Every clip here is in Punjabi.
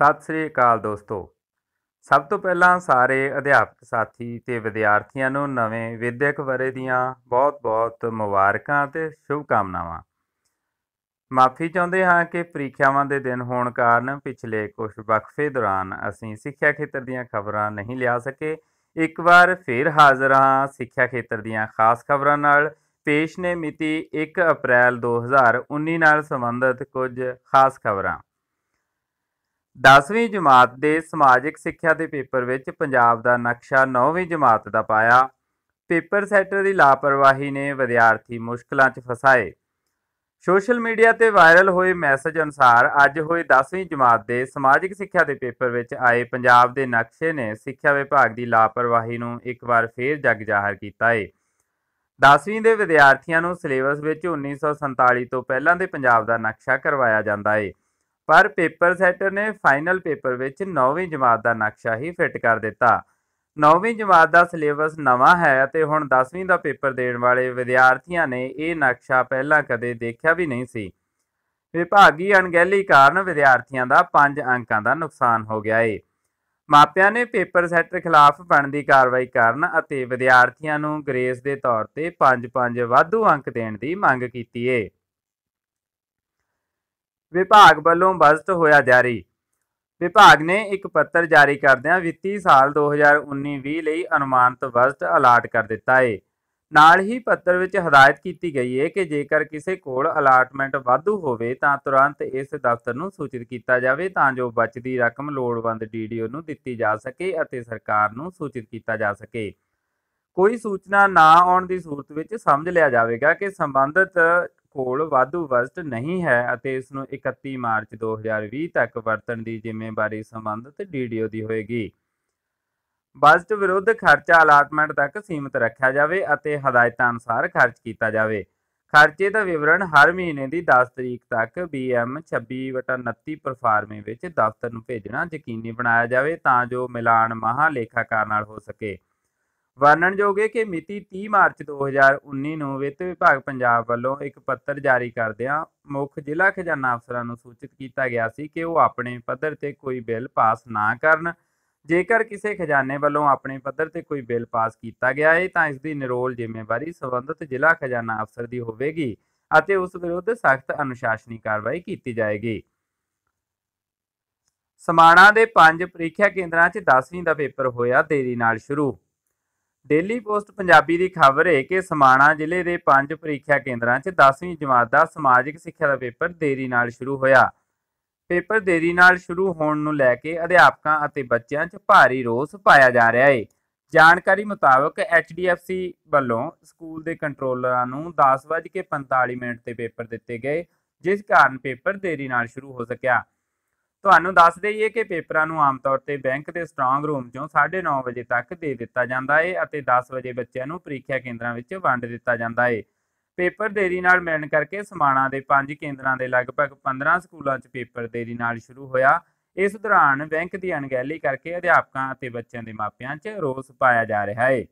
ਸਤਿ ਸ੍ਰੀ ਅਕਾਲ ਦੋਸਤੋ। ਸਭ ਤੋਂ ਪਹਿਲਾਂ ਸਾਰੇ ਅਧਿਆਪਕ ਸਾਥੀ ਤੇ ਵਿਦਿਆਰਥੀਆਂ ਨੂੰ ਨਵੇਂ ਵਿਦਿਅਕ ਵਰੇ ਦੀਆਂ ਬਹੁਤ-ਬਹੁਤ ਮੁਬਾਰਕਾਂ ਤੇ ਸ਼ੁਭਕਾਮਨਾਵਾਂ। ਮਾਫੀ ਚਾਹੁੰਦੇ ਹਾਂ ਕਿ ਪ੍ਰੀਖਿਆਵਾਂ ਦੇ ਦਿਨ ਹੋਣ ਕਾਰਨ ਪਿਛਲੇ ਕੁਝ ਵਕਫੇ ਦੌਰਾਨ ਅਸੀਂ ਸਿੱਖਿਆ ਖੇਤਰ ਦੀਆਂ ਖਬਰਾਂ ਨਹੀਂ ਲਿਆ ਸਕੇ। ਇੱਕ ਵਾਰ ਫੇਰ ਹਾਜ਼ਰ ਹਾਂ ਸਿੱਖਿਆ ਖੇਤਰ ਦੀਆਂ ਖਾਸ ਖਬਰਾਂ ਨਾਲ। ਪੇਸ਼ ਨੇ ਮਿਤੀ 1 ਅਪ੍ਰੈਲ 2019 ਨਾਲ ਸੰਬੰਧਿਤ ਕੁਝ ਖਾਸ ਖਬਰਾਂ। 10ਵੀਂ ਜਮਾਤ ਦੇ ਸਮਾਜਿਕ ਸਿੱਖਿਆ ਦੇ ਪੇਪਰ ਵਿੱਚ ਪੰਜਾਬ ਦਾ ਨਕਸ਼ਾ 9ਵੀਂ ਜਮਾਤ ਦਾ ਪਾਇਆ। ਪੇਪਰ ਸੈਟਰ ਦੀ ਲਾਪਰਵਾਹੀ ਨੇ ਵਿਦਿਆਰਥੀ ਮੁਸ਼ਕਲਾਂ 'ਚ ਫਸਾਏ। ਸੋਸ਼ਲ ਮੀਡੀਆ ਤੇ ਵਾਇਰਲ ਹੋਏ ਮੈਸੇਜ ਅਨੁਸਾਰ ਅੱਜ ਹੋਏ 10ਵੀਂ ਜਮਾਤ ਦੇ ਸਮਾਜਿਕ ਸਿੱਖਿਆ ਦੇ ਪੇਪਰ ਵਿੱਚ ਆਏ ਪੰਜਾਬ ਦੇ ਨਕਸ਼ੇ ਨੇ ਸਿੱਖਿਆ ਵਿਭਾਗ ਦੀ ਲਾਪਰਵਾਹੀ ਨੂੰ ਇੱਕ ਵਾਰ ਫੇਰ ਜਗ ਜ਼ਾਹਰ ਕੀਤਾ ਏ। 10ਵੀਂ ਦੇ ਵਿਦਿਆਰਥੀਆਂ ਨੂੰ ਸਿਲੇਬਸ ਵਿੱਚ 1947 ਤੋਂ ਪਹਿਲਾਂ ਦੇ ਪੰਜਾਬ ਦਾ ਨਕਸ਼ਾ ਕਰਵਾਇਆ ਜਾਂਦਾ ਏ। ਪਰ ਪੇਪਰ ਸੈਟਰ ਨੇ ਫਾਈਨਲ ਪੇਪਰ ਵਿੱਚ 9ਵੀਂ ਜਮਾਤ ਦਾ ਨਕਸ਼ਾ ਹੀ ਫਿੱਟ ਕਰ ਦਿੱਤਾ। 9ਵੀਂ ਜਮਾਤ ਦਾ ਸਿਲੇਬਸ ਨਵਾਂ ਹੈ ਅਤੇ ਹੁਣ 10ਵੀਂ ਦਾ ਪੇਪਰ ਦੇਣ ਵਾਲੇ ਵਿਦਿਆਰਥੀਆਂ ਨੇ ਇਹ ਨਕਸ਼ਾ ਪਹਿਲਾਂ ਕਦੇ ਦੇਖਿਆ ਵੀ ਨਹੀਂ ਸੀ। ਵਿਭਾਗੀ ਅਣਗਹਿਲੀ ਕਾਰਨ ਵਿਦਿਆਰਥੀਆਂ ਦਾ 5 ਅੰਕਾਂ ਦਾ ਨੁਕਸਾਨ ਹੋ ਗਿਆ ਏ। ਮਾਪਿਆਂ ਨੇ ਪੇਪਰ ਸੈਟਰ ਖਿਲਾਫ ਬਣਦੀ ਕਾਰਵਾਈ ਕਰਨ ਅਤੇ ਵਿਦਿਆਰਥੀਆਂ ਨੂੰ ਗ੍ਰੇਸ ਦੇ ਤੌਰ ਤੇ 5-5 ਵਾਧੂ ਅੰਕ ਦੇਣ ਦੀ ਮੰਗ ਕੀਤੀ ਏ। ਵਿਭਾਗ ਵੱਲੋਂ ਬਜਟ ਹੋਇਆ ਜਾਰੀ। ਵਿਭਾਗ ਨੇ ਇੱਕ ਪੱਤਰ ਜਾਰੀ ਕਰਦਿਆਂ ਵਿੱਤੀ ਸਾਲ 2019-20 ਲਈ ਅਨੁਮਾਨਿਤ ਬਜਟ ਅਲਾਟ ਕਰ ਦਿੱਤਾ ਹੈ ਨਾਲ ਹੀ ਪੱਤਰ ਵਿੱਚ ਹਦਾਇਤ ਕੀਤੀ ਗਈ ਹੈ ਕਿ ਜੇਕਰ ਕਿਸੇ ਕੋਲ ਅਲਾਟਮੈਂਟ ਵਾਧੂ ਹੋਵੇ ਤਾਂ ਤੁਰੰਤ ਇਸ ਦਫ਼ਤਰ ਨੂੰ ਸੂਚਿਤ ਕੀਤਾ ਜਾਵੇ ਤਾਂ ਜੋ ਬਚਦੀ ਰਕਮ ਲੋੜਵੰਦ ਡੀਡੀਓ ਨੂੰ ਦਿੱਤੀ ਜਾ ਸਕੇ ਅਤੇ ਸਰਕਾਰ ਨੂੰ ਸੂਚਿਤ ਕੀਤਾ ਜਾ ਸਕੇ। ਕੋਈ ਸੂਚਨਾ ਨਾ ਆਉਣ ਦੀ ਸੂਰਤ ਵਿੱਚ ਸਮਝ ਲਿਆ ਜਾਵੇਗਾ ਕਿ ਸੰਬੰਧਿਤ ਕੋਲ ਵਾਧੂ ਬਜਟ ਨਹੀਂ ਹੈ ਅਤੇ ਇਸ ਨੂੰ 31 ਮਾਰਚ 2020 ਤੱਕ ਵਰਤਣ ਦੀ ਜ਼ਿੰਮੇਵਾਰੀ ਸੰਬੰਧਿਤ ਡੀਡੀਓ ਦੀ ਹੋਏਗੀ। ਬਜਟ ਵਿਰੁੱਧ ਖਰਚਾ ਅਲਾਟਮੈਂਟ ਤੱਕ ਸੀਮਿਤ ਰੱਖਿਆ ਜਾਵੇ ਅਤੇ ਹਦਾਇਤਾਂ ਅਨੁਸਾਰ ਖਰਚ ਕੀਤਾ ਜਾਵੇ। ਖਰਚੇ ਦਾ ਵਿਵਰਣ ਹਰ ਮਹੀਨੇ ਦੀ 10 ਤਰੀਕ ਤੱਕ BM 26/29 ਪਰਫਾਰਮੇ ਵਿੱਚ ਦਫ਼ਤਰ ਨੂੰ ਭੇਜਣਾ ਯਕੀਨੀ ਬਣਾਇਆ ਜਾਵੇ ਤਾਂ ਜੋ ਮਿਲਾਨ ਮਹਾ ਲੇਖਾਕਾਰ ਨਾਲ ਹੋ ਸਕੇ। ਵਰਣਨਯੋਗ ਹੈ ਕਿ ਮਿਤੀ 30 ਮਾਰਚ 2019 ਨੂੰ ਵਿੱਤ ਵਿਭਾਗ ਪੰਜਾਬ ਵੱਲੋਂ ਇੱਕ ਪੱਤਰ ਜਾਰੀ ਕਰਦਿਆਂ ਮੁੱਖ ਜ਼ਿਲ੍ਹਾ ਖਜ਼ਾਨਾ ਅਫਸਰਾਂ ਨੂੰ ਸੂਚਿਤ ਕੀਤਾ ਗਿਆ ਸੀ ਕਿ ਉਹ ਆਪਣੇ ਪੱਧਰ ਤੇ ਕੋਈ ਬਿੱਲ ਪਾਸ ਨਾ ਕਰਨ। ਜੇਕਰ ਕਿਸੇ ਖਜ਼ਾਨੇ ਵੱਲੋਂ ਆਪਣੇ ਪੱਧਰ ਤੇ ਕੋਈ ਬਿੱਲ ਪਾਸ ਕੀਤਾ ਗਿਆ ਹੈ ਤਾਂ ਇਸ ਦੀ ਨਿਰੋਲ ਜ਼ਿੰਮੇਵਾਰੀ ਸੰਬੰਧਿਤ ਜ਼ਿਲ੍ਹਾ ਖਜ਼ਾਨਾ ਅਫਸਰ ਦੀ ਹੋਵੇਗੀ ਅਤੇ ਉਸ ਵਿਰੁੱਧ ਸਖਤ ਅਨੁਸ਼ਾਸਨੀ ਕਾਰਵਾਈ ਕੀਤੀ ਜਾਏਗੀ। ਸਮਾਣਾ ਦੇ ਪੰਜ ਪ੍ਰੀਖਿਆ ਕੇਂਦਰਾਂ 'ਚ 10ਵੀਂ ਦਾ ਪੇਪਰ ਹੋਇਆ, ਦੇਰੀ ਨਾਲ ਸ਼ੁਰੂ। ਡੇਲੀ ਪੋਸਟ ਪੰਜਾਬੀ ਦੀ ਖਬਰ ਹੈ ਕਿ ਸਮਾਣਾ ਜ਼ਿਲ੍ਹੇ ਦੇ ਪੰਜ ਪ੍ਰੀਖਿਆ ਕੇਂਦਰਾਂ 'ਚ 10ਵੀਂ ਜਮਾਤ ਦਾ ਸਮਾਜਿਕ ਸਿੱਖਿਆ ਦਾ ਪੇਪਰ ਦੇਰੀ ਨਾਲ ਸ਼ੁਰੂ ਹੋਇਆ। ਪੇਪਰ ਦੇਰੀ ਨਾਲ ਸ਼ੁਰੂ ਹੋਣ ਨੂੰ ਲੈ ਕੇ ਅਧਿਆਪਕਾਂ ਅਤੇ ਬੱਚਿਆਂ 'ਚ ਭਾਰੀ ਰੋਸ ਪਾਇਆ ਜਾ ਰਿਹਾ ਹੈ ਜਾਣਕਾਰੀ ਮੁਤਾਬਕ HDFC ਵੱਲੋਂ ਸਕੂਲ ਦੇ ਕੰਟਰੋਲਰਾਂ ਨੂੰ 10:45 ਮਿੰਟ ਤੇ ਪੇਪਰ ਦਿੱਤੇ ਗਏ, ਜਿਸ ਕਾਰਨ ਪੇਪਰ ਦੇਰੀ ਨਾਲ ਸ਼ੁਰੂ ਹੋ ਸਕਿਆ। ਤੁਹਾਨੂੰ ਦੱਸ ਦਈਏ ਕਿ ਪੇਪਰਾਂ ਨੂੰ ਆਮ ਤੌਰ ਤੇ ਬੈਂਕ ਦੇ ਸਟਰੋਂਗ ਰੂਮ ਚੋਂ 9:30 ਵਜੇ ਤੱਕ ਦੇ ਦਿੱਤਾ ਜਾਂਦਾ ਹੈ ਅਤੇ 10 ਵਜੇ ਬੱਚਿਆਂ ਨੂੰ ਪ੍ਰੀਖਿਆ ਕੇਂਦਰਾਂ ਵਿੱਚ ਵੰਡ ਦਿੱਤਾ ਜਾਂਦਾ ਹੈ ਪੇਪਰ ਦੇਰੀ ਨਾਲ ਮਿਲਣ ਕਰਕੇ ਸਮਾਣਾ ਦੇ 5 ਕੇਂਦਰਾਂ ਦੇ ਲਗਭਗ 15 ਸਕੂਲਾਂ 'ਚ ਪੇਪਰ ਦੇਰੀ ਨਾਲ ਸ਼ੁਰੂ ਹੋਇਆ। ਇਸ ਦੌਰਾਨ ਬੈਂਕ ਦੀ ਅਣਗਹਿਲੀ ਕਰਕੇ ਅਧਿਆਪਕਾਂ ਅਤੇ ਬੱਚਿਆਂ ਦੇ ਮਾਪਿਆਂ 'ਚ ਰੋਸ ਪਾਇਆ ਜਾ ਰਿਹਾ ਹੈ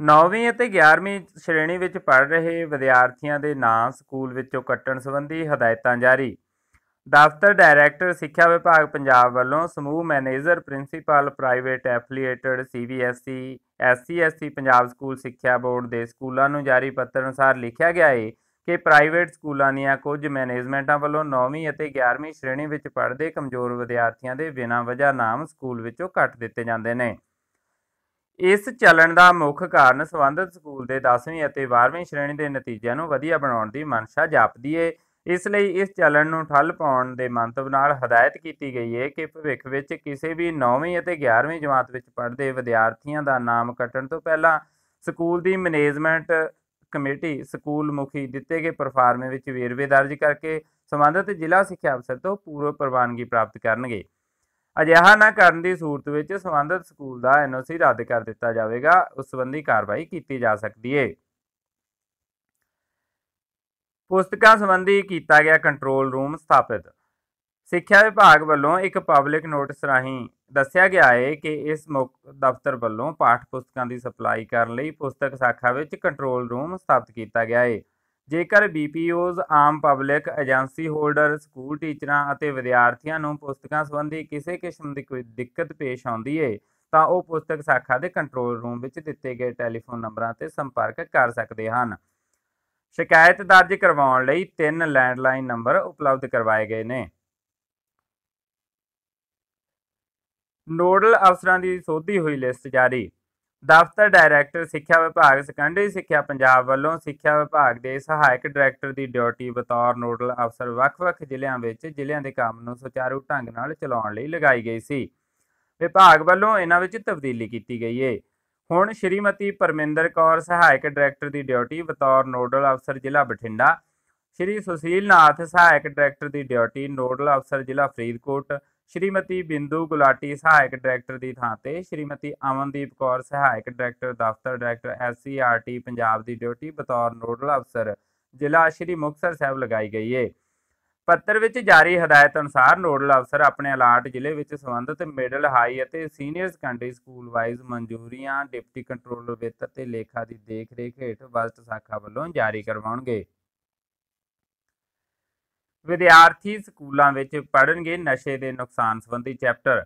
9ਵੀਂ ਅਤੇ 11ਵੀਂ ਸ਼੍ਰੇਣੀ ਵਿੱਚ ਪੜ੍ਹ ਰਹੇ ਵਿਦਿਆਰਥੀਆਂ ਦੇ ਨਾਂ ਸਕੂਲ ਵਿੱਚੋਂ ਕੱਟਣ ਸੰਬੰਧੀ ਹਦਾਇਤਾਂ ਜਾਰੀ। ਦਫ਼ਤਰ ਡਾਇਰੈਕਟਰ ਸਿੱਖਿਆ ਵਿਭਾਗ ਪੰਜਾਬ ਵੱਲੋਂ ਸਮੂਹ manager, principal, private affiliated, CBSE SCSC Punjab school ਸਿੱਖਿਆ ਬੋਰਡ ਦੇ ਸਕੂਲਾਂ ਨੂੰ ਜਾਰੀ ਪੱਤਰ ਅਨੁਸਾਰ ਲਿਖਿਆ ਗਿਆ ਹੈ ਕਿ ਪ੍ਰਾਈਵੇਟ ਸਕੂਲਾਂ ਦੀਆਂ ਕੁਝ ਮੈਨੇਜਮੈਂਟਾਂ ਵੱਲੋਂ 9ਵੀਂ ਅਤੇ 11ਵੀਂ ਸ਼੍ਰੇਣੀ ਵਿੱਚ ਪੜ੍ਹਦੇ ਕਮਜ਼ੋਰ ਵਿਦਿਆਰਥੀਆਂ ਦੇ ਬਿਨਾਂ ਵਜ੍ਹਾ ਨਾਮ ਸਕੂਲ ਵਿੱਚੋਂ ਕੱਟ ਦਿੱਤੇ ਜਾਂਦੇ ਨੇ। ਇਸ ਚੱਲਣ ਦਾ ਮੁੱਖ ਕਾਰਨ ਸੰਬੰਧਿਤ ਸਕੂਲ ਦੇ 10ਵੀਂ ਅਤੇ 12ਵੀਂ ਸ਼੍ਰੇਣੀ ਦੇ ਨਤੀਜਿਆਂ ਨੂੰ ਵਧੀਆ ਬਣਾਉਣ ਦੀ ਮਨਸ਼ਾ ਜਾਪਦੀ ਏ। ਇਸ ਲਈ ਇਸ ਚਲਣ ਨੂੰ ਠੱਲ ਪਾਉਣ ਦੇ ਮੰਤਵ ਨਾਲ ਹਦਾਇਤ ਕੀਤੀ ਗਈ ਹੈ ਕਿ ਭਵਿੱਖ ਵਿੱਚ ਕਿਸੇ ਵੀ 9ਵੀਂ ਅਤੇ 11ਵੀਂ ਜਮਾਤ ਵਿੱਚ ਪੜ੍ਹਦੇ ਵਿਦਿਆਰਥੀਆਂ ਦਾ ਨਾਮ ਕੱਟਣ ਤੋਂ ਪਹਿਲਾਂ ਸਕੂਲ ਦੀ ਮੈਨੇਜਮੈਂਟ ਕਮੇਟੀ ਸਕੂਲ ਮੁਖੀ ਦਿੱਤੇ ਗਏ ਪਰਫਾਰਮੇ ਵਿੱਚ ਵੇਰਵੇ ਦਰਜ ਕਰਕੇ ਸੰਬੰਧਿਤ ਜ਼ਿਲ੍ਹਾ ਸਿੱਖਿਆ ਅਫਸਰ ਤੋਂ ਪੂਰਵ ਪ੍ਰਵਾਨਗੀ ਪ੍ਰਾਪਤ ਕਰਨਗੇ। ਅਜਿਹਾ ਨਾ ਕਰਨ ਦੀ ਸੂਰਤ ਵਿੱਚ ਸੰਬੰਧਿਤ ਸਕੂਲ ਦਾ ਐਨਓਸੀ ਰੱਦ ਕਰ ਦਿੱਤਾ ਜਾਵੇਗਾ। ਉਸ ਸੰਬੰਧੀ ਕਾਰਵਾਈ ਕੀਤੀ ਜਾ ਸਕਦੀ ਹੈ। ਪੁਸਤਕਾਂ ਸੰਬੰਧੀ ਕੀਤਾ ਗਿਆ ਕੰਟਰੋਲ ਰੂਮ ਸਥਾਪਿਤ। ਸਿੱਖਿਆ ਵਿਭਾਗ ਵੱਲੋਂ ਇੱਕ ਪਬਲਿਕ ਨੋਟਿਸ ਰਾਹੀਂ ਦੱਸਿਆ ਗਿਆ ਹੈ ਕਿ ਇਸ ਮੁੱਖ ਦਫ਼ਤਰ ਵੱਲੋਂ ਪਾਠ ਪੁਸਤਕਾਂ ਦੀ ਸਪਲਾਈ ਕਰਨ ਲਈ ਪੁਸਤਕ ਸ਼ਾਖਾ ਵਿੱਚ ਕੰਟਰੋਲ ਰੂਮ ਸਥਾਪਿਤ ਕੀਤਾ ਗਿਆ ਹੈ। ਜੇਕਰ ਬੀਪੀਓਜ਼ ਆਮ ਪਬਲਿਕ ਏਜੰਸੀ ਹੋਲਡਰ ਸਕੂਲ ਟੀਚਰਾਂ ਅਤੇ ਵਿਦਿਆਰਥੀਆਂ ਨੂੰ ਪੁਸਤਕਾਂ ਸੰਬੰਧੀ ਕਿਸੇ ਕਿਸਮ ਦੀ ਕੋਈ ਦਿੱਕਤ ਪੇਸ਼ ਆਉਂਦੀ ਏ ਤਾਂ ਉਹ ਪੁਸਤਕ ਸਾਖਾ ਦੇ ਕੰਟਰੋਲ ਰੂਮ ਵਿੱਚ ਦਿੱਤੇ ਗਏ ਟੈਲੀਫੋਨ ਨੰਬਰਾਂ ਤੇ ਸੰਪਰਕ ਕਰ ਸਕਦੇ ਹਨ। ਸ਼ਿਕਾਇਤ ਦਰਜ ਕਰਵਾਉਣ ਲਈ ਤਿੰਨ ਲੈਂਡਲਾਈਨ ਨੰਬਰ ਉਪਲਬਧ ਕਰਵਾਏ ਗਏ ਨੇ। ਨੋਡਲ ਅਫਸਰਾਂ ਦੀ ਸੋਧੀ ਹੋਈ ਲਿਸਟ ਜਾਰੀ। ਦਫ਼ਤਰ ਡਾਇਰੈਕਟਰ, ਸਿੱਖਿਆ ਵਿਭਾਗ, ਸੈਕੰਡਰੀ ਸਿੱਖਿਆ ਪੰਜਾਬ ਵੱਲੋਂ ਸਿੱਖਿਆ ਵਿਭਾਗ ਦੇ ਸਹਾਇਕ ਡਾਇਰੈਕਟਰ ਦੀ ਡਿਊਟੀ ਬਤੌਰ ਨੋਡਲ ਅਫਸਰ ਵੱਖ-ਵੱਖ ਜ਼ਿਲ੍ਹਿਆਂ ਵਿੱਚ ਜ਼ਿਲ੍ਹਿਆਂ ਦੇ ਕੰਮ ਨੂੰ ਸੁਚਾਰੂ ਢੰਗ ਨਾਲ ਚਲਾਉਣ ਲਈ ਲਗਾਈ ਗਈ ਸੀ। ਵਿਭਾਗ ਵੱਲੋਂ ਇਹਨਾਂ ਵਿੱਚ ਤਬਦੀਲੀ ਕੀਤੀ ਗਈ ਹੈ ਹੁਣ ਸ਼੍ਰੀਮਤੀ ਪਰਮਿੰਦਰ ਕੌਰ, ਸਹਾਇਕ ਡਾਇਰੈਕਟਰ ਦੀ ਡਿਊਟੀ, ਬਤੌਰ ਨੋਡਲ ਅਫਸਰ ਜ਼ਿਲ੍ਹਾ ਬਠਿੰਡਾ। ਸ਼੍ਰੀ ਸੁਸ਼ੀਲ ਨਾਥ, ਸਹਾਇਕ ਡਾਇਰੈਕਟਰ ਦੀ ਡਿਊਟੀ, ਨੋਡਲ ਅਫਸਰ ਜ਼ਿਲ੍ਹਾ ਫਰੀਦਕੋਟ। ਸ਼੍ਰੀਮਤੀ ਬਿੰਦੂ ਗੁਲਾਟੀ, ਸਹਾਇਕ ਡਾਇਰੈਕਟਰ ਦੀ ਥਾਂ ਤੇ। ਸ਼੍ਰੀਮਤੀ ਅਮਨਦੀਪ ਕੌਰ, ਸਹਾਇਕ ਡਾਇਰੈਕਟਰ, ਦਫ਼ਤਰ ਡਾਇਰੈਕਟਰ ਐਸਸੀਆਰਟੀ ਪੰਜਾਬ ਦੀ ਡਿਊਟੀ, ਬਤੌਰ ਨੋਡਲ ਅਫਸਰ। ਜ਼ਿਲ੍ਹਾ ਸ਼੍ਰੀ ਮੁਕਤਸਰ ਸਾਹਿਬ ਲਗਾਈ ਗਈ ਹੈ ਪੱਤਰ ਵਿੱਚ ਜਾਰੀ ਹਦਾਇਤ ਅਨੁਸਾਰ ਨੋਡਲ ਅਫਸਰ ਆਪਣੇ ਅਲਾਟ ਜ਼ਿਲ੍ਹੇ ਵਿੱਚ ਸੰਬੰਧਿਤ ਮਿਡਲ ਹਾਈ ਅਤੇ ਸੀਨੀਅਰ ਸੈਕੰਡਰੀ ਸਕੂਲ ਵਾਈਜ਼ ਮਨਜ਼ੂਰੀਆਂ, ਡਿਪਟੀ ਕੰਟਰੋਲਰ ਵਿੱਤ ਅਤੇ ਲੇਖਾ ਦੀ ਦੇਖ-ਰੇਖ ਹੇਠ ਬਜਟ ਸ਼ਾਖਾ ਵੱਲੋਂ ਜਾਰੀ ਕਰਵਾਉਣਗੇ। ਵਿਦਿਆਰਥੀ ਸਕੂਲਾਂ ਵਿੱਚ ਪੜ੍ਹਨਗੇ ਨਸ਼ੇ ਦੇ ਨੁਕਸਾਨ ਸੰਬੰਧੀ ਚੈਪਟਰ।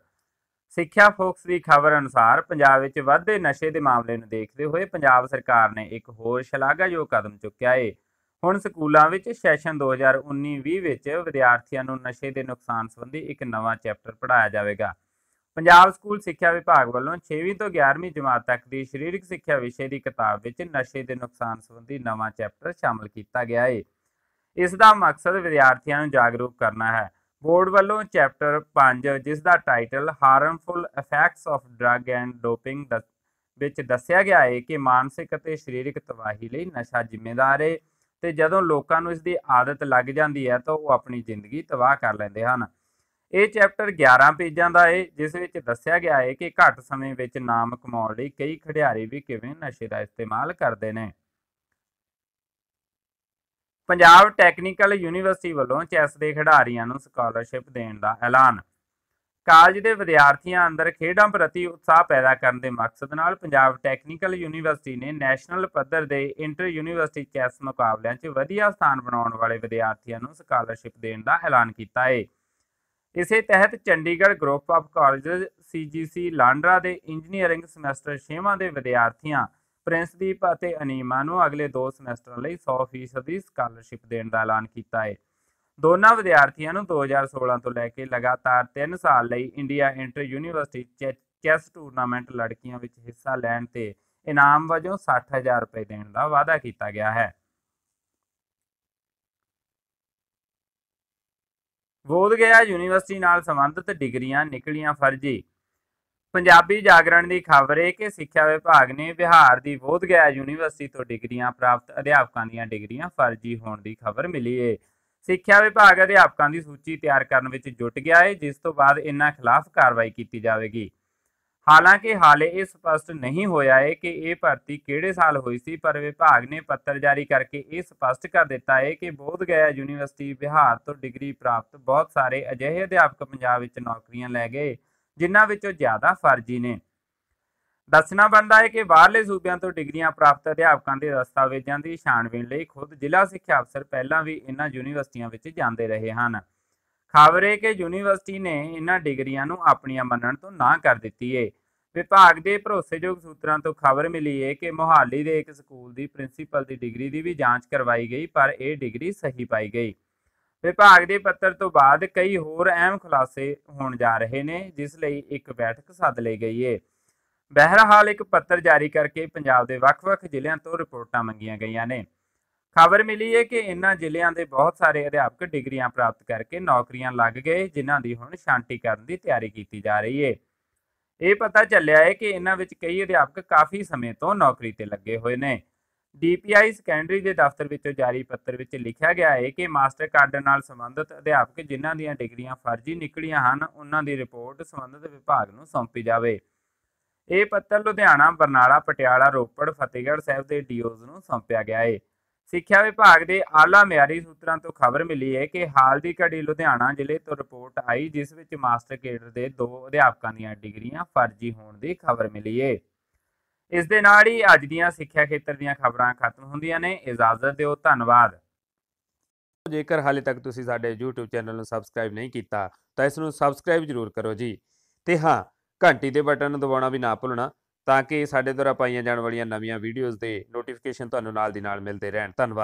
ਸਿੱਖਿਆ ਫੋਕਸ ਦੀ ਖਬਰ ਅਨੁਸਾਰ ਪੰਜਾਬ ਵਿੱਚ ਵੱਧਦੇ ਨਸ਼ੇ ਦੇ ਮਾਮਲੇ ਨੂੰ ਦੇਖਦੇ ਹੋਏ ਪੰਜਾਬ ਸਰਕਾਰ ਨੇ ਇੱਕ ਹੋਰ ਸ਼ਲਾਘਾਯੋਗ ਕਦਮ ਚੁੱਕਿਆ ਹੈ ਹੁਣ ਸਕੂਲਾਂ ਵਿੱਚ ਸੈਸ਼ਨ 2019-20 ਵਿੱਚ ਵਿਦਿਆਰਥੀਆਂ ਨੂੰ ਨਸ਼ੇ ਦੇ ਨੁਕਸਾਨ ਸੰਬੰਧੀ ਇੱਕ ਨਵਾਂ ਚੈਪਟਰ ਪੜ੍ਹਾਇਆ ਜਾਵੇਗਾ। ਪੰਜਾਬ ਸਕੂਲ ਸਿੱਖਿਆ ਵਿਭਾਗ ਵੱਲੋਂ 6ਵੀਂ ਤੋਂ 11ਵੀਂ ਜਮਾਤ ਤੱਕ ਦੀ ਸਰੀਰਕ ਸਿੱਖਿਆ ਵਿਸ਼ੇ ਦੀ ਕਿਤਾਬ ਵਿੱਚ ਨਸ਼ੇ ਦੇ ਨੁਕਸਾਨ ਸੰਬੰਧੀ ਨਵਾਂ ਚੈਪਟਰ ਸ਼ਾਮਲ ਕੀਤਾ ਗਿਆ ਹੈ ਇਸ ਦਾ ਮਕਸਦ ਵਿਦਿਆਰਥੀਆਂ ਨੂੰ ਜਾਗਰੂਕ ਕਰਨਾ ਹੈ। ਬੋਰਡ ਵੱਲੋਂ ਚੈਪਟਰ 5 ਜਿਸ ਦਾ title harmful effects of drug and doping ਵਿੱਚ ਦੱਸਿਆ ਗਿਆ ਹੈ ਕਿ ਮਾਨਸਿਕ ਅਤੇ ਸਰੀਰਕ ਤਬਾਹੀ ਲਈ ਨਸ਼ਾ ਜ਼ਿੰਮੇਵਾਰ ਹੈ ਤੇ ਜਦੋਂ ਲੋਕਾਂ ਨੂੰ ਇਸ ਦੀ ਆਦਤ ਲੱਗ ਜਾਂਦੀ ਹੈ ਤਾਂ ਉਹ ਆਪਣੀ ਜ਼ਿੰਦਗੀ ਤਬਾਹ ਕਰ ਲੈਂਦੇ ਹਨ। ਇਹ ਚੈਪਟਰ 11 ਪੇਜਾਂ ਦਾ ਹੈ ਜਿਸ ਵਿੱਚ ਦੱਸਿਆ ਗਿਆ ਹੈ ਕਿ ਘੱਟ ਸਮੇਂ ਵਿੱਚ ਨਾਮ ਕਮਾਉਣ ਲਈ ਕਈ ਖਿਡਾਰੀ ਵੀ ਕਿਵੇਂ ਨਸ਼ੇ ਦਾ ਇਸਤੇਮਾਲ ਕਰਦੇ ਨੇ। ਪੰਜਾਬ ਟੈਕਨੀਕਲ ਯੂਨੀਵਰਸਿਟੀ ਵੱਲੋਂ ਚੈਸ ਦੇ ਖਿਡਾਰੀਆਂ ਨੂੰ ਸਕਾਲਰਸ਼ਿਪ ਦੇਣ ਦਾ ਐਲਾਨ। ਕਾਲਜ ਦੇ ਵਿਦਿਆਰਥੀਆਂ ਅੰਦਰ ਖੇਡਾਂ ਪ੍ਰਤੀ ਉਤਸ਼ਾਹ ਪੈਦਾ ਕਰਨ ਦੇ ਮਕਸਦ ਨਾਲ ਪੰਜਾਬ ਟੈਕਨੀਕਲ ਯੂਨੀਵਰਸਿਟੀ ਨੇ ਨੈਸ਼ਨਲ ਪੱਧਰ ਦੇ ਇੰਟਰ ਯੂਨੀਵਰਸਿਟੀ ਚੈਸ ਮੁਕਾਬਲਿਆਂ 'ਚ ਵਧੀਆ ਸਥਾਨ ਬਣਾਉਣ ਵਾਲੇ ਵਿਦਿਆਰਥੀਆਂ ਨੂੰ ਸਕਾਲਰਸ਼ਿਪ ਦੇਣ ਦਾ ਐਲਾਨ ਕੀਤਾ ਹੈ ਇਸੇ ਤਹਿਤ Chandigarh group of colleges CGC Landran ਦੇ ਇੰਜੀਨੀਅਰਿੰਗ ਸਮੈਸਟਰ 6ਵਾਂ ਦੇ ਵਿਦਿਆਰਥੀਆਂ ਪ੍ਰਿੰਸਦੀਪ ਅਤੇ ਅਨੀਮਾ ਨੂੰ ਅਗਲੇ 2 ਸਮੈਸਟਰਾਂ ਲਈ 100% ਦੀ ਸਕਾਲਰਸ਼ਿਪ ਦੇਣ ਦਾ ਐਲਾਨ ਕੀਤਾ ਹੈ ਦੋਨਾਂ ਵਿਦਿਆਰਥੀਆਂ ਨੂੰ 2016 ਤੋਂ ਲੈ ਕੇ ਲਗਾਤਾਰ 3 ਸਾਲ ਲਈ India inter university chess tournament ਲੜਕੀਆਂ ਵਿੱਚ ਹਿੱਸਾ ਲੈਣ ਤੇ ਇਨਾਮ ਵਜੋਂ 60000 ਰੁਪਏ ਦੇਣ ਦਾ ਵਾਅਦਾ ਕੀਤਾ ਗਿਆ ਹੈ। ਬੋਧਗਿਆ ਯੂਨੀਵਰਸਿਟੀ ਨਾਲ ਸੰਬੰਧਿਤ ਡਿਗਰੀਆਂ ਨਿਕਲੀਆਂ ਫਰਜ਼ੀ। ਪੰਜਾਬੀ ਜਾਗਰਣ ਦੀ ਖਬਰ ਹੈ ਕਿ ਸਿੱਖਿਆ ਵਿਭਾਗ ਨੇ ਬਿਹਾਰ ਦੀ ਬੋਧ ਗਿਆ ਯੂਨੀਵਰਸਿਟੀ ਤੋਂ ਡਿਗਰੀਆਂ ਪ੍ਰਾਪਤ ਅਧਿਆਪਕਾਂ ਦੀਆਂ ਡਿਗਰੀਆਂ ਫਰਜ਼ੀ ਹੋਣ ਦੀ ਖਬਰ ਮਿਲੀ ਹੈ ਸਿੱਖਿਆ ਵਿਭਾਗ ਅਧਿਆਪਕਾਂ ਦੀ ਸੂਚੀ ਤਿਆਰ ਕਰਨ ਵਿੱਚ ਜੁਟ ਗਿਆ ਹੈ ਜਿਸ ਤੋਂ ਬਾਅਦ ਇਹਨਾਂ ਖਿਲਾਫ ਕਾਰਵਾਈ ਕੀਤੀ ਜਾਵੇਗੀ। ਹਾਲਾਂਕਿ ਹਾਲੇ ਇਹ ਸਪਸ਼ਟ ਨਹੀਂ ਹੋਇਆ ਹੈ ਕਿ ਇਹ ਭਰਤੀ ਕਿਹੜੇ ਸਾਲ ਹੋਈ ਸੀ, ਪਰ ਵਿਭਾਗ ਨੇ ਪੱਤਰ ਜਾਰੀ ਕਰਕੇ ਇਹ ਸਪਸ਼ਟ ਕਰ ਦਿੱਤਾ ਹੈ ਕਿ ਬੋਧ ਗਿਆ ਯੂਨੀਵਰਸਿਟੀ ਬਿਹਾਰ ਤੋਂ ਡਿਗਰੀ ਪ੍ਰਾਪਤ ਬਹੁਤ ਸਾਰੇ ਅਜਿਹੇ ਅਧਿਆਪਕ ਪੰਜਾਬ ਵਿੱਚ ਨੌਕਰੀਆਂ ਲੈ ਗਏ, ਜਿਨ੍ਹਾਂ ਵਿੱਚੋਂ ਜ਼ਿਆਦਾ ਫਰਜ਼ੀ ਨੇ। ਦੱਸਣਾ ਬਣਦਾ ਹੈ ਕਿ ਬਾਹਰਲੇ ਸੂਬਿਆਂ ਤੋਂ ਡਿਗਰੀਆਂ ਪ੍ਰਾਪਤ ਅਧਿਆਪਕਾਂ ਦੇ ਦਸਤਾਵੇਜ਼ਾਂ ਦੀ ਛਾਣਬੀਣ ਲਈ ਖੁਦ ਜ਼ਿਲ੍ਹਾ ਸਿੱਖਿਆ ਅਫਸਰ ਪਹਿਲਾਂ ਵੀ ਇਹਨਾਂ ਯੂਨੀਵਰਸਿਟੀਆਂ ਵਿੱਚ ਜਾਂਦੇ ਰਹੇ ਹਨ। ਖਬਰ ਹੈ ਕਿ ਯੂਨੀਵਰਸਿਟੀ ਨੇ ਇਹਨਾਂ ਡਿਗਰੀਆਂ ਨੂੰ ਆਪਣੀਆਂ ਮੰਨਣ ਤੋਂ ਨਾ ਕਰ ਦਿੱਤੀ ਏ। ਵਿਭਾਗ ਦੇ ਭਰੋਸੇਯੋਗ ਸੂਤਰਾਂ ਤੋਂ ਖਬਰ ਮਿਲੀ ਹੈ ਕਿ ਮੋਹਾਲੀ ਦੇ ਇੱਕ ਸਕੂਲ ਦੀ ਪ੍ਰਿੰਸੀਪਲ ਦੀ ਡਿਗਰੀ ਦੀ ਵੀ ਜਾਂਚ ਕਰਵਾਈ ਗਈ, ਪਰ ਇਹ ਡਿਗਰੀ ਸਹੀ ਪਾਈ ਗਈ। ਵਿਭਾਗ ਦੇ ਪੱਤਰ ਤੋਂ ਬਾਅਦ ਕਈ ਹੋਰ ਅਹਿਮ ਖੁਲਾਸੇ ਹੋਣ ਜਾ ਰਹੇ ਨੇ, ਜਿਸ ਲਈ ਇੱਕ ਬੈਠਕ ਸੱਦ ਲਈ ਗਈ ਏ। ਬਹਿਰਹਾਲ ਇੱਕ ਪੱਤਰ ਜਾਰੀ ਕਰਕੇ ਪੰਜਾਬ ਦੇ ਵੱਖ-ਵੱਖ ਜ਼ਿਲ੍ਹਿਆਂ ਤੋਂ ਰਿਪੋਰਟਾਂ ਮੰਗੀਆਂ ਗਈਆਂ ਨੇ। ਖਬਰ ਮਿਲੀ ਹੈ ਕਿ ਇਨ੍ਹਾਂ ਜ਼ਿਲ੍ਹਿਆਂ ਦੇ ਬਹੁਤ ਸਾਰੇ ਅਧਿਆਪਕ ਡਿਗਰੀਆਂ ਪ੍ਰਾਪਤ ਕਰਕੇ ਨੌਕਰੀਆਂ ਲੱਗ ਗਏ, ਜਿਨ੍ਹਾਂ ਦੀ ਹੁਣ ਸ਼ਾਂਤੀ ਕਰਨ ਦੀ ਤਿਆਰੀ ਕੀਤੀ ਜਾ ਰਹੀ ਹੈ ਇਹ ਪਤਾ ਚੱਲਿਆ ਹੈ ਕਿ ਇਨ੍ਹਾਂ ਵਿੱਚ ਕਈ ਅਧਿਆਪਕ ਕਾਫੀ ਸਮੇਂ ਤੋਂ ਨੌਕਰੀ ਤੇ ਲੱਗੇ ਹੋਏ ਨੇ। ਡੀਪੀਆਈ ਸੈਕੰਡਰੀ ਦੇ ਦਫ਼ਤਰ ਵਿੱਚੋਂ ਜਾਰੀ ਪੱਤਰ ਵਿੱਚ ਲਿਖਿਆ ਗਿਆ ਹੈ ਕਿ ਮਾਸਟਰ ਕਾਰਡ ਨਾਲ ਸੰਬੰਧਿਤ ਅਧਿਆਪਕ ਜਿਨ੍ਹਾਂ ਦੀਆਂ ਡਿਗਰੀਆਂ ਫਰਜ਼ੀ ਨਿਕਲੀਆਂ ਹਨ ਉਹਨਾਂ ਦੀ ਰਿਪੋਰਟ ਸੰਬੰਧਿਤ ਵਿਭਾਗ ਨੂੰ ਸੌਂਪੀ ਜਾਵੇ। ਇਹ ਪੱਤਰ ਲੁਧਿਆਣਾ, ਬਰਨਾਲਾ, ਪਟਿਆਲਾ, ਰੋਪੜ, ਫਤਿਹਗੜ੍ਹ ਸਾਹਿਬ ਦੇ ਡੀਓਜ਼ ਨੂੰ ਸੌਂਪਿਆ ਗਿਆ ਹੈ ਸਿੱਖਿਆ ਵਿਭਾਗ ਦੇ ਆਲਾ ਮਿਆਰੀ ਸੂਤਰਾਂ ਤੋਂ ਖਬਰ ਮਿਲੀ ਹੈ ਕਿ ਹਾਲ ਦੀ ਘੜੀ ਲੁਧਿਆਣਾ ਜ਼ਿਲ੍ਹੇ ਤੋਂ ਰਿਪੋਰਟ ਆਈ, ਜਿਸ ਵਿੱਚ ਮਾਸਟਰ ਕੇਡਰ ਦੇ ਦੋ ਅਧਿਆਪਕਾਂ ਦੀਆਂ ਡਿਗਰੀਆਂ ਫਰਜ਼ੀ ਹੋਣ ਦੀ ਖਬਰ ਮਿਲੀ ਹੈ ਇਸ ਦੇ ਨਾਲ ਹੀ ਅੱਜ ਦੀਆਂ ਸਿੱਖਿਆ ਖੇਤਰ ਦੀਆਂ ਖਬਰਾਂ ਖਤਮ ਹੁੰਦੀਆਂ ਨੇ। ਇਜਾਜ਼ਤ ਦਿਓ, ਧੰਨਵਾਦ। ਜੇਕਰ ਹਾਲੇ ਤੱਕ ਤੁਸੀਂ ਸਾਡੇ YouTube ਚੈਨਲ ਨੂੰ ਸਬਸਕ੍ਰਾਈਬ ਨਹੀਂ ਕੀਤਾ, ਤਾਂ ਇਸ ਨੂੰ ਸਬਸਕ੍ਰਾਈਬ ਜ਼ਰੂਰ ਕਰੋ ਜੀ। ਤੇ ਹਾਂ ਘੰਟੀ ਦੇ ਬਟਨ ਨੂੰ ਦਬਾਉਣਾ ਵੀ ਨਾ ਭੁੱਲਣਾ, ਤਾਂ ਕਿ ਸਾਡੇ ਦੁਆਰਾ ਪਾਈਆਂ ਜਾਣ ਵਾਲੀਆਂ ਨਵੀਆਂ ਵੀਡੀਓਜ਼ ਦੇ ਨੋਟੀਫਿਕੇਸ਼ਨ ਤੁਹਾਨੂੰ ਨਾਲ ਦੀ ਨਾਲ ਮਿਲਦੇ ਰਹਿਣ। ਧੰਨਵਾਦ।